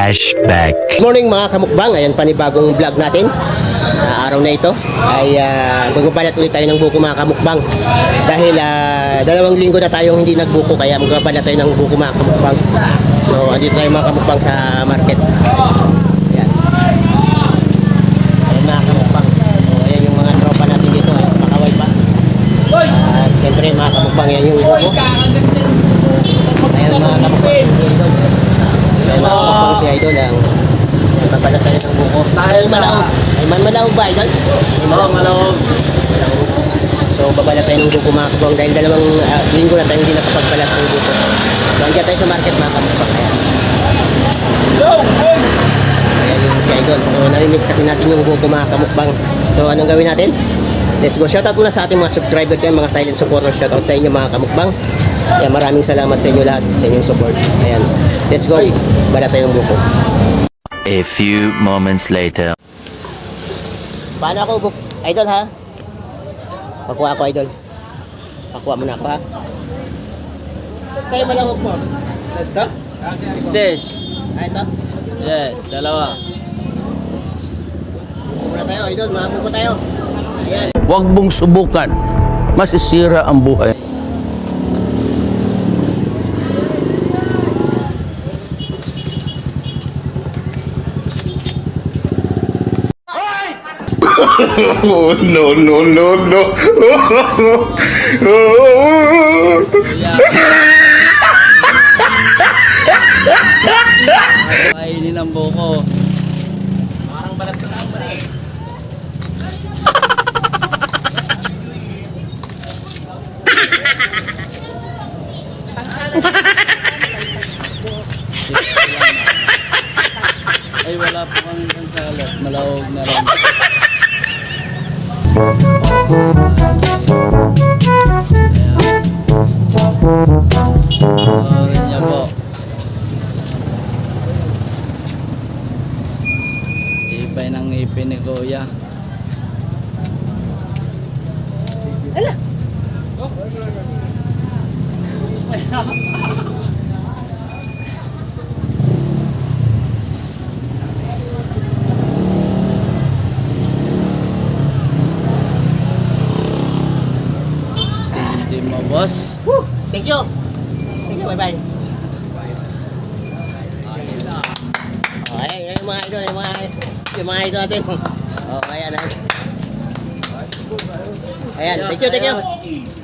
Flashback. Good morning mga kamukbang, ayan panibagong vlog natin. Sa araw na ito ay uh, magbabalat ulit tayo ng buko mga kamukbang. Dahil ah, dalawang linggo na tayong hindi nagbuko kaya magbabalat tayo ng buko mga kamukbang. So andito tayo mga kamukbang sa market. Ayan. Ayan mga kamukbang. So ayan yung mga tropa natin dito ayan nakaway pa. At siyempre mga kamukbang yan yung buko ayan mga kamukbang si Idol kamukbang si Idol ang magbabalat tayo ng buko ay malawag ay man malawag ba Idol? Ay malawag malawag. So babala tayo ng buko mga kabang dahil dalawang ah, linggo na tayo hindi nakapagbalat ng buko. So andyan tayo sa market mga kabang. Ayan. Ayan yung si Idol. So nami-miss kasi natin yung buko mga kamukbang. So anong gawin natin? Let's go. Shoutout muna sa ating mga subscriber kayo, mga silent supporters. Shoutout sa inyo mga kamukbang. Ayan, maraming salamat sa inyo lahat sa inyong support. Ayan. Let's go. Balat tayo ng buko. A few moments later. Paano ako buk? Idol ha? Pakuha ako idol. Pakuha mo na ako ha? Sa'yo malawag mo. Let's go. Dish. Ah, ito. Yeah, dalawa. Muna tayo, idol. Mahabog ko tayo. Ayan. Huwag mong subukan. Masisira ang buhay. Oh no no no no! Kainin ang buko. Parang balat na lang eh. Ay, wala pa kang pansalat. Malawag na lang. Ayan. niya po. Ipay ng ipin ni Kuya. Hindi mo, boss. Woo! Thank you. Thank you. Bye-bye. Oh, ayan, ayan yung mga idol, yung mga, yung mga idol natin. Oh, ayan, ayan. Ayan, thank you, thank you.